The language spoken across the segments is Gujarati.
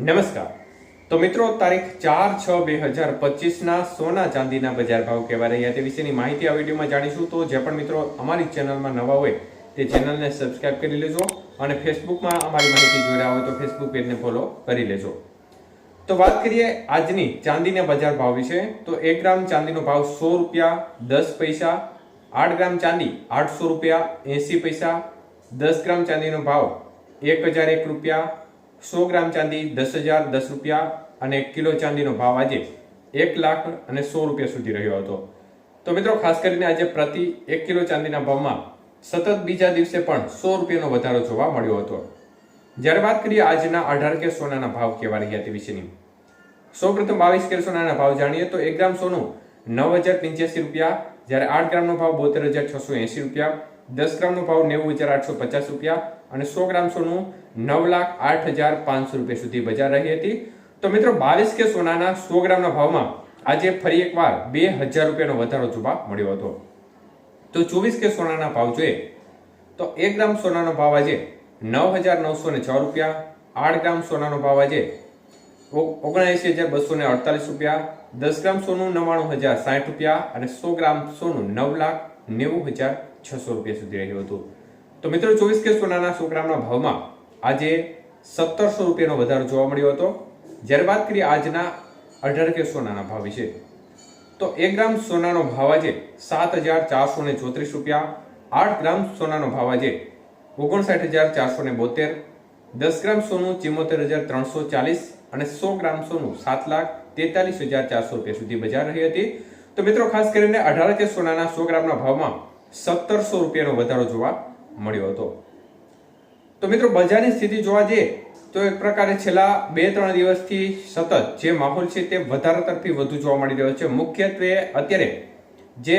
નમસ્કાર. તો મિત્રો, તારીખ ચાર છ બે હજાર પચીસના સોના ચાંદીના બજાર ભાવ કેવા રહ્યા તે વિશેની માહિતી આ વિડીયોમાં જાણીશું. તો જે પણ મિત્રો અમારી ચેનલમાં નવા હોય, તે ચેનલને સબસ્ક્રાઇબ કરી લેજો અને ફેસબુકમાં અમારી માહિતી જોઈ રહ્યા હોય તો ફેસબુક પેજને ફોલો કરી લેજો. તો વાત કરીએ આજની ચાંદીના બજાર ભાવ વિશે. તો એક ગ્રામ ચાંદીનો ભાવ સો રૂપિયા, દસ પૈસા, આઠ ગ્રામ ચાંદી આઠસો રૂપિયા, એંસી પૈસા, દસ ગ્રામ ચાંદીનો ભાવ એક હજાર એક રૂપિયા સો ગ્રામ ચાંદી, દસ હજાર, દસ રૂપિયા અને કિલો ચાંદીનો ભાવ આજે એક લાખ અને સો રૂપિયા સુધી રહ્યો હતો. તો મિત્રો, ખાસ કરીને આજે પ્રતિ એક કિલો ચાંદીના ભાવમાં સતત બીજા દિવસે પણ સો રૂપિયાનો વધારો જોવા મળ્યો હતો. જ્યારે વાત કરીએ આજના અઢાર કે સોનાના ભાવ કેવા રહ્યા તે વિશેની. સૌપ્રથમ બાવીસ કે સોનાના ભાવ જાણીએ તો એક ગ્રામ સોનું નવ હજાર પંચ્યાસી રૂપિયા, જ્યારે આઠ ગ્રામનો ભાવ બોતેર હજાર છસો એંસી રૂપિયા દસ ગ્રામનો ભાવ નેવું હજાર આઠસો પચાસ રૂપિયા અને સો ગ્રામ સોનું નવ લાખ આઠ હજાર પાંચસો રૂપિયા સુધી બજાર રહી હતી. તો મિત્રો, બાવીસ કે સોનાના સો ગ્રામના ભાવમાં આજે ફરી એકવાર બે હજાર રૂપિયાનો વધારો જોવા મળ્યો હતો. તો ચોવીસ કે સોનાના ભાવ જોઈએ. તો એક ગ્રામ સોનાનો ભાવ આજે નવ હજાર નવસો ને છ રૂપિયા, આઠ ગ્રામ સોનાનો ભાવ આજે ઓગણએંસી હજાર બસો ને અડતાલીસ રૂપિયા, દસ ગ્રામ સોનું નવ્વાણું હજાર સાઠ રૂપિયા અને સો ગ્રામ સોનું નવ લાખ નેવું હજાર છસો રૂપિયા સુધી રહ્યું હતું. તો મિત્રો, ચોવીસ કે સોનાના સુગ્રામના ભાવમાં આજે સત્તરસો રૂપિયાનો વધારો જોવા મળ્યો હતો. જ્યારે વાત કરીએ આજના અઢાર કે સોનાના ભાવ વિશે, તો એક ગ્રામ સોનાનો ભાવ આજે સાત હજાર ચારસો ને ચોત્રીસ રૂપિયા, આઠ ગ્રામ સોનાનો ભાવ આજે ઓગણસાઠ હજાર ચારસો ને બોતેર, દસ ગ્રામ સોનું ચિમોતેર હજાર ત્રણસો ચાલીસ અને સો ગ્રામ સોનું સાત લાખ તેતાલીસ હજાર ચારસો રૂપિયા સુધી બજાર રહી હતી. તો મિત્રો, ખાસ કરીને અઢાર કે સોનાના સો ગ્રામના ભાવમાં સત્તરસો રૂપિયાનો વધારો જોવા મળ્યો હતો. તો મિત્રો, બજારની સ્થિતિ જોવા જઈએ, તો એક પ્રકારે છેલ્લા બે ત્રણ દિવસથી સતત જે માહોલ છે તે વધારા તરફી વધુ જોવા મળી રહ્યો છે. મુખ્યત્વે અત્યારે જે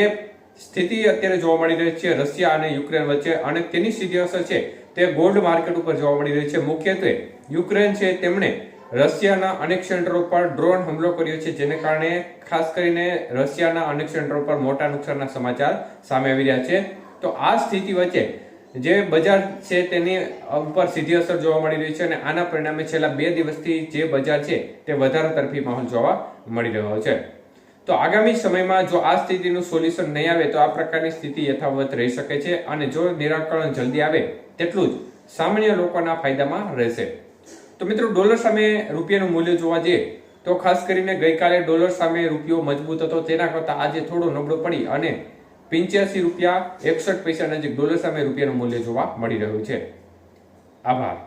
સ્થિતિ અત્યારે જોવા મળી રહી છે, રશિયા અને યુક્રેન વચ્ચે, અને તેની સીધી અસર છે તે ગોલ્ડ માર્કેટ ઉપર જોવા મળી રહી છે. મુખ્યત્વે યુક્રેન છે, તેમણે રશિયાના અનેક સેન્ટરો પર ડ્રોન હુમલો કર્યો છે, જેને કારણે ખાસ કરીને રશિયાના અનેક સેન્ટરો પર મોટા નુકસાનના સમાચાર સામે આવી રહ્યા છે. તો આ સ્થિતિ વચ્ચે જે બજાર છે તેની ઉપર સીધી અસર જોવા મળી રહી છે અને આના પરિણામે છેલ્લા બે દિવસથી જે બજાર છે તે વધારે તરફી માહોલ જોવા મળી રહ્યો છે. તો આગામી સમયમાં જો આ સ્થિતિનું સોલ્યુશન નહીં આવે તો આ પ્રકારની સ્થિતિ યથાવત રહી શકે છે અને જો નિરાકરણ જલ્દી આવે તેટલું જ સામાન્ય લોકોના ફાયદામાં રહેશે. તો મિત્રો, ડોલર સામે રૂપિયાનું મૂલ્ય જોવા જઈએ તો ખાસ કરીને ગઈકાલે ડોલર સામે રૂપિયો મજબૂત હતો. તેના કરતાં આજે થોડો નબળો પડી અને પિંચ્યાસી રૂપિયા એકસઠ પૈસા નજીક ડોલર સામે રૂપિયાનું મૂલ્ય જોવા મળી રહ્યું છે. આભાર.